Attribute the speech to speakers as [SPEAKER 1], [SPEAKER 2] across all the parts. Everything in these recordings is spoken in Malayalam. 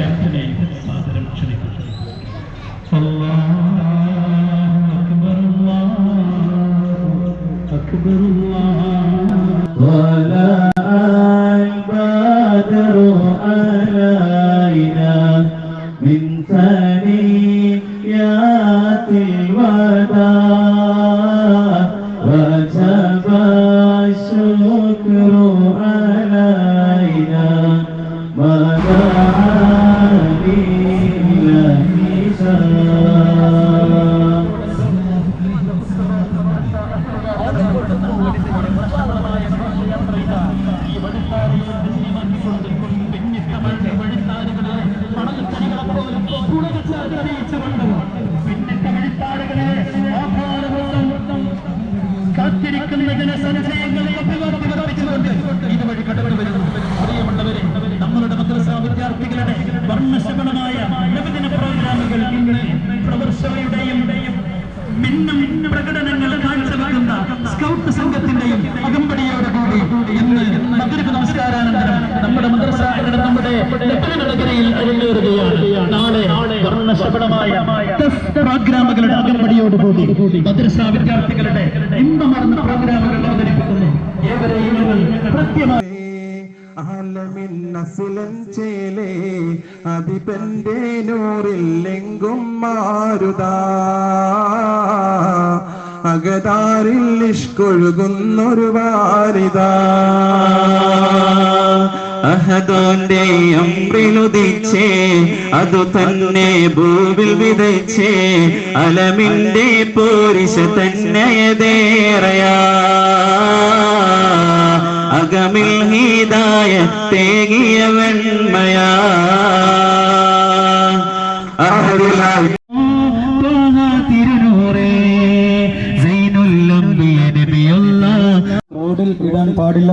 [SPEAKER 1] വിദ്യാർത്ഥിനെ സാദരം ക്ഷണിക്കുന്നു അല്ലാഹു അക്ബർ അല്ലാഹു അക്ബർ പ്രോഗ്രാമുകളുടെ അകമ്പടിയോടുകൂടി മദ്രസ വിദ്യാർത്ഥികളുടെ ഇമ്പമർന്ന പ്രോഗ്രാമുകൾ അവതരിപ്പിക്കുന്നു. ഏവരെയും
[SPEAKER 2] ചേലേ അതിപന്റെ നൂറില്ലെങ്കും മാരുതാ. അകതാരിൽ ഇഷ്കൊഴുകുന്നൊരു വാരിതാ.
[SPEAKER 3] അഹദോന്റെ അമ്രിലുദിച്ചേ അതു തന്നെ ഭൂവിൽ വിതച്ചേ അലമിന്റെ പോരിശ തന്നെയതേറയാ അകമിൽ ഹീതായ തേകിയ
[SPEAKER 4] പാടില്ല.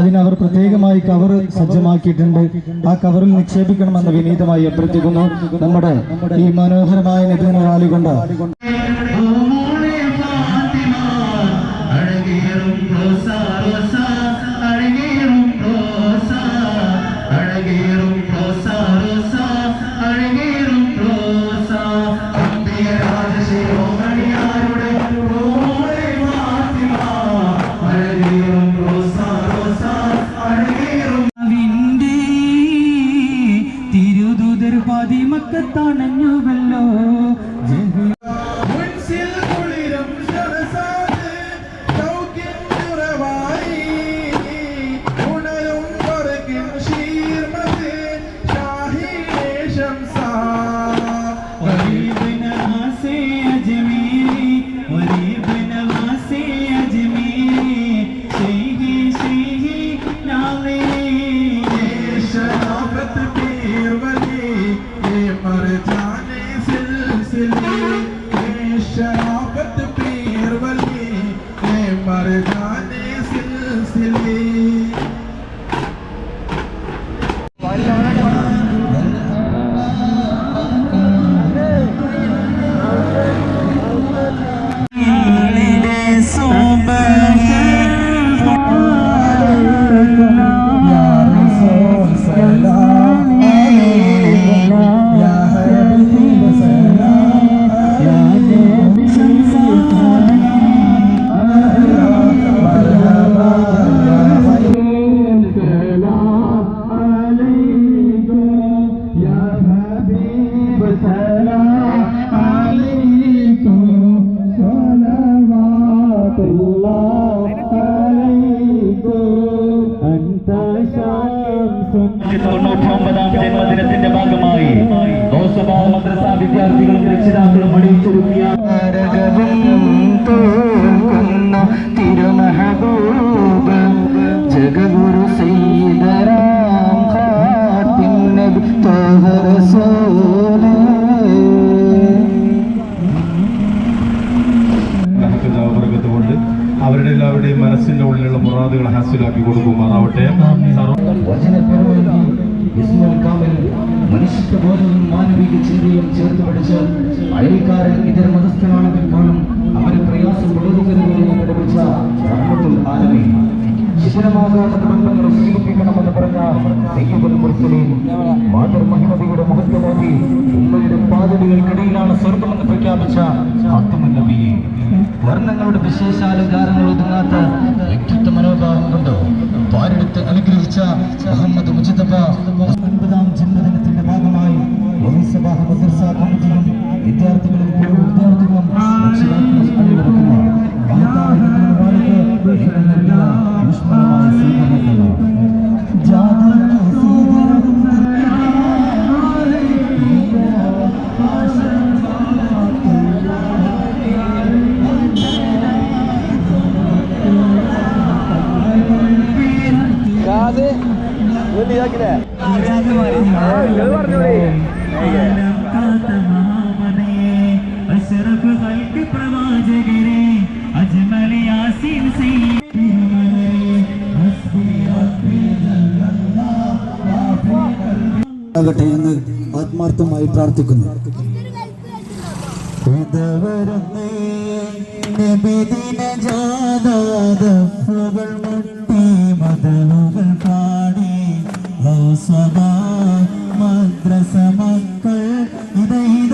[SPEAKER 4] അതിനവർ പ്രത്യേകമായി കവർ സജ്ജമാക്കിയിട്ടുണ്ട്. ആ കവറിൽ നിക്ഷേപിക്കണമെന്ന് വിനീതമായി അഭ്യർത്ഥിക്കുന്നു. നമ്മുടെ ഈ മനോഹരമായ റാലി കൊണ്ട്
[SPEAKER 1] രക്ഷിതാക്കളും അണിയിച്ചൊരുക്കിയ
[SPEAKER 4] തിരുമഹബൂബ് ജഗഗുരു സയ്യിദരാം ഖാത്തിം നബി ത്വഹ റസൂലേ
[SPEAKER 5] അവരുടെ എല്ലാവരുടെയും മനസ്സിന്റെ ഉള്ളിലുള്ള മുറാദുകൾ ഹാസിലാക്കി കൊടുക്കുമാറാവട്ടെ
[SPEAKER 4] മനുഷ്യത്വബോധവും മാനവിക ചിന്തയും ചേർത്ത് പഠിച്ച് അയൽക്കാരൻ ഇതര മതസ്ഥനാണെങ്കിൽ പോലും അവന് പ്രയാസം വിളവുകരുതെന്ന് പഠിപ്പിച്ച റഹ്മത്തുൽ ആലമീൻ ശിഥിരമാകാത്ത ബന്ധങ്ങൾ സൂചിപ്പിക്കണമെന്ന് പറഞ്ഞ സയ്യിദുൽ മുർസലീൻ മാതൃ മഹിമതിയുടെ മുഖ വർണങ്ങൾക്കിടയിലാണ് സ്വർഗമെന്ന് പ്രഖ്യാപിച്ച ഖാത്തിമുൻ നബിയെ. വർണങ്ങളുടെ വിശേഷാലങ്കാരങ്ങൾ ഒതുങ്ങാത്ത വ്യക്തിത്വ മനോഭാവം കൊണ്ട്? പാരെടുത്ത് അനുഗ്രഹിച്ച മുഹമ്മദ് മുജിതബ ഒൻപതാം ജന്മദിനത്തിന്റെ ഭാഗമായി കമ്മിറ്റിയും വിദ്യാർത്ഥികളും വിദ്യാർത്ഥികളും ആകട്ടെ എന്ന് ആത്മാർത്ഥമായി പ്രാർത്ഥിക്കുന്നു. മദ്രസ മക്കൾ ഇത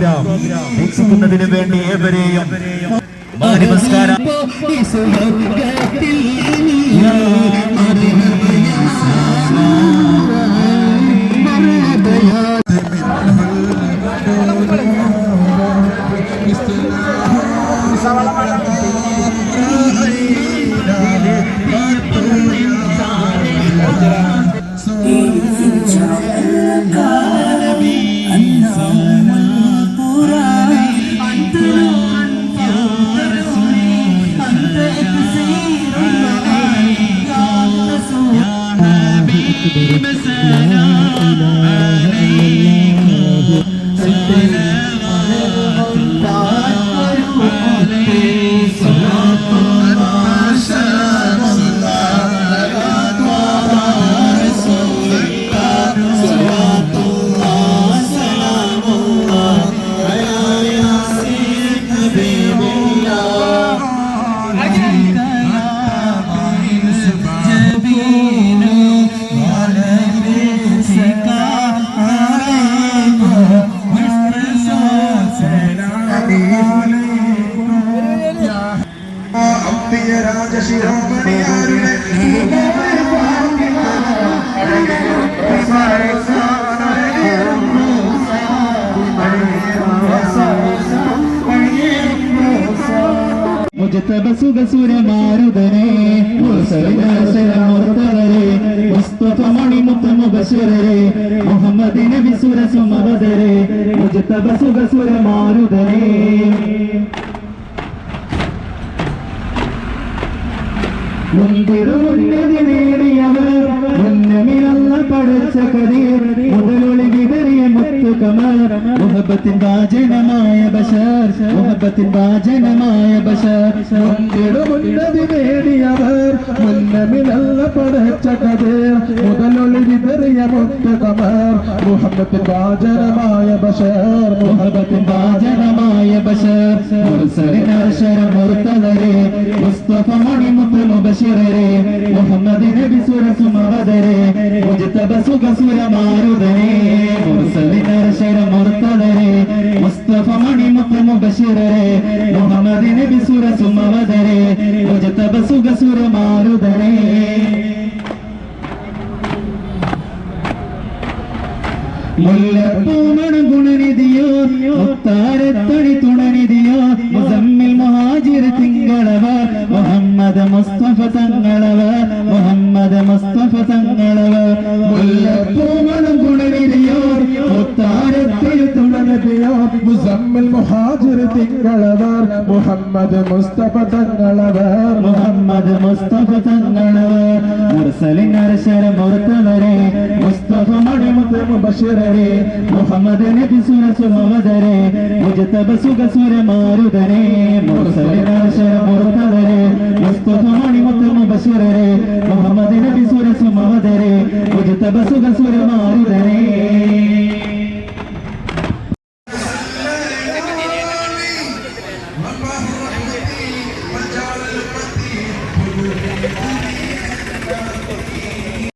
[SPEAKER 1] പ്രോഗ്രാം വീക്ഷിക്കുന്നതിന് വേണ്ടി ഏവരെയും നമസ്കാരം.
[SPEAKER 2] രാജശിരോമണിയാരുടെ
[SPEAKER 4] മുജത്തബസുഖസുരമാരുതനെ മുസ്തഫ മണിമുത്ത മുബശിരരെ മുഹമ്മദ് നബി സുരസുമവദരെ മുജത്തബസുഖസുരമാരുതനെ മുന്തിരുമുന്നതി നേടിയവർ മുന്നമിയല്ല പഠിച്ച കതീർ മുതലൊളി വിതറിയ മുത്തു കമർ മുഹബത്തിൻ വാചനമായ ബഷർ മുഹബത്തിൻ വാചനമായ ബഷർ മുന്തിരുമുന്നതി നേടിയവർ മുന്നമിയല്ല പഠിച്ച കതീർ മുതലൊളി വിതറിയ മുത്തു കമർ മുഹബത്തിൻ വാചനമായ ബഷർ മുഹബത്തിൻ വാചനമായ ബഷർ മുർസലിൻ അർശര മുർത്തലരെ മുസ്തഫ മണിമുത്ത് മുബശിറരെ മുഹമ്മദ് നബി സുരസുമവദരെ മുജ്തബ സുഖസുര മാരുദരെ മുർസലിൻ അർശര മുർത്തലരെ മുസ്തഫ മണിമുത്ത് മുബശിറരെ മുഹമ്മദ് നബി സുരസുമവദരെ മുജ്തബ സുഖസുര മാരുദരെ മുല്ലപ്പൂമണം ഗുണനിധിയോ മുത്താരത്തണി തുണനിധിയോ മുസമ്മിൽ മുഹാജിർ തിങ്കളവ മുഹമ്മദ് മുസ്തഫ തങ്ങളവ മുഹമ്മദ് മുസ്തഫ തങ്ങളവ മുല്ലപ്പൂമണം മുത്താരത്തിൽ
[SPEAKER 2] മുസമ്മൽ മുഹാജിർ തിങ്കളവർ
[SPEAKER 4] മുഹമ്മദ് മുസ്തഫ തങ്ങളവർ. മുഹമ്മദ് മുസ്തഫ തങ്ങളവർ. മുർസലിൻ അർശല മുർത്തവരെ മുസ്തഫ മണിമുത്ത് മുബഷിറരെ. മുഹമ്മദ് നബി സുരസു മവദരെ മുജതബ സുഗസുര മാരുദരെ മുർസലിൻ അർശല മുർത്തവരെ മുസ്തഫ മണിമുത്ത് മുബഷിറരെ. മുഹമ്മദ് നബി സുരസു മവദരെ മുജതബ സുഗസുര മാരുദരെ